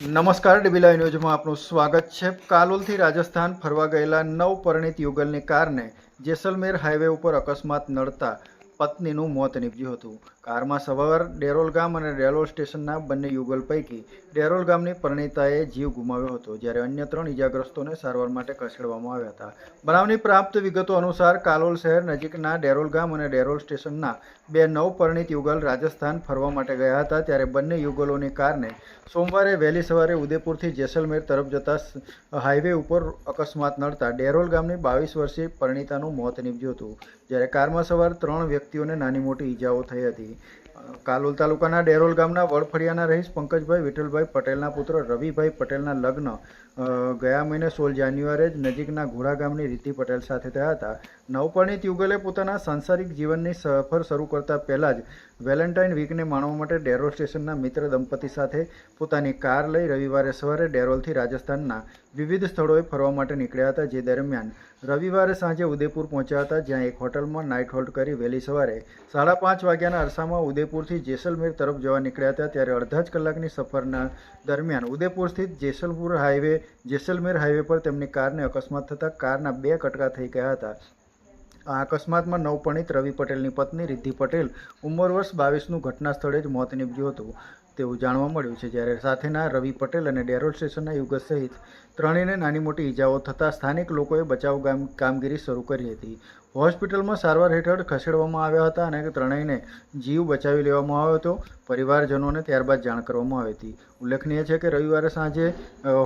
નમસ્કાર ડીબીલા ન્યૂઝમાં આપનું સ્વાગત છે. કાલોલથી રાજસ્થાન ફરવા ગયેલા નવ પરિણીત યુગલની કારને જેસલમેર હાઈવે ઉપર અકસ્માત નડતા પત્નીનું મોત નીપજ્યું હતું. કારમાં સવાર ડેરોલ ગામ અને ડેરોલ સ્ટેશનના બંને યુગલ પૈકી ડેરોલ ગામની પરિણીતાએ જીવ ગુમાવ્યો હતો, જ્યારે અન્ય ત્રણ ઇજાગ્રસ્તોને સારવાર માટે ખસેડવામાં આવ્યા હતા. બનાવની પ્રાપ્ત વિગતો અનુસાર કાલોલ શહેર નજીકના ડેરોલ ગામ અને ડેરોલ સ્ટેશનના બે નવ પરિણીત યુગલ રાજસ્થાન ફરવા માટે ગયા હતા, ત્યારે બંને યુગલોની કારને સોમવારે વહેલી સવારે ઉદયપુરથી જેસલમેર તરફ જતા હાઈવે ઉપર અકસ્માત નડતા ડેરોલ ગામની બાવીસ વર્ષીય પરિણીતાનું મોત નીપજ્યું હતું. જ્યારે કારમાં સવાર ત્રણ વ્યક્તિઓને નાની મોટી ઈજાઓ થઈ હતી. કાલોલ તાલુકાના ડેરોલ ગામના વડફળિયાના રહીશ પંકજભાઈ વિઠ્ઠલભાઈ પટેલના પુત્ર રવિભાઈ પટેલના લગ્ન ગયા મહિને સોળ જાન્યુઆરીએ જ નજીકના ઘોડા ગામની રીતિ પટેલ સાથે થયા હતા. નવપરિણીત યુગલે પોતાના સાંસારિક જીવનની સફર શરૂ કરતા પહેલાં જ વેલેન્ટાઇન વીકને માણવા માટે ડેરોલ સ્ટેશનના મિત્ર દંપતી સાથે પોતાની કાર લઈ રવિવારે સવારે ડેરોલથી રાજસ્થાનના વિવિધ સ્થળોએ ફરવા માટે નીકળ્યા હતા જે દરમિયાન રવિવારે સાંજે ઉદયપુર પહોંચ્યા હતા, જ્યાં એક હોટલમાં નાઇટ હોલ્ટ કરી વહેલી સવારે સાડા પાંચ વાગ્યાના અરસામાં ઉદયપુરથી જેસલમેર તરફ જવા નીકળ્યા હતા, ત્યારે અડધા જ કલાકની સફરના દરમિયાન ઉદયપુર સ્થિત જેસલપુર હાઈવે જેસલમેર હાઈવે પર તેમની કારને અકસ્માત થતાં કારના બે કટકા થઈ ગયા હતા. આ અકસ્માતમાં નવપણિત રવિ પટેલની પત્ની રિદ્ધિ પટેલ ઉંમર વર્ષ બાવીસનું ઘટના સ્થળે જ મોત નીપજ્યું હતું. તેવું જાણવા મળ્યું છે. જ્યારે સાથેના રવિ પટેલ અને ડેરોલ સ્ટેશનના યુગત સહિત ત્રણેયને નાની મોટી ઈજાઓ થતાં સ્થાનિક લોકોએ બચાવ કામ કામગીરી શરૂ કરી હતી. હોસ્પિટલમાં સારવાર હેઠળ ખસેડવામાં આવ્યા હતા અને ત્રણેયને જીવ બચાવી લેવામાં આવ્યો હતો. પરિવારજનોને ત્યારબાદ જાણ કરવામાં આવી હતી. ઉલ્લેખનીય છે કે રવિવારે સાંજે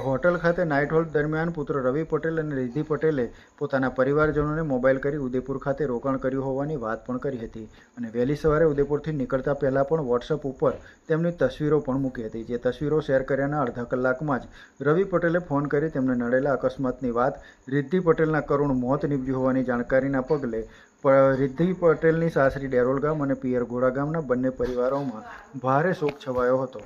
હોટલ ખાતે નાઇટ હોલ્ટ દરમિયાન પુત્ર રવિ પટેલ અને રિદ્ધિ પટેલે પોતાના પરિવારજનોને મોબાઈલ કરી ઉદયપુર ખાતે રોકાણ કર્યું હોવાની વાત પણ કરી હતી. અને વહેલી સવારે ઉદયપુરથી નીકળતા પહેલાં પણ વોટ્સઅપ ઉપર તેમની તસવીરો પણ મૂકી હતી. જે તસવીરો શેર કર્યાના અડધા કલાકમાં જ રવિ પટેલે ફોન કરી તેમને નડેલા અકસ્માતની વાત રિદ્ધિ પટેલના કરુણ મોત નીપજ્યું હોવાની જાણકારીના પગલે રિદ્ધિ પટેલની સાસરી ડેરોલ ગામ અને પિયર ઘોડા ગામના બંને પરિવારોમાં ભારે શોક છવાયો હતો.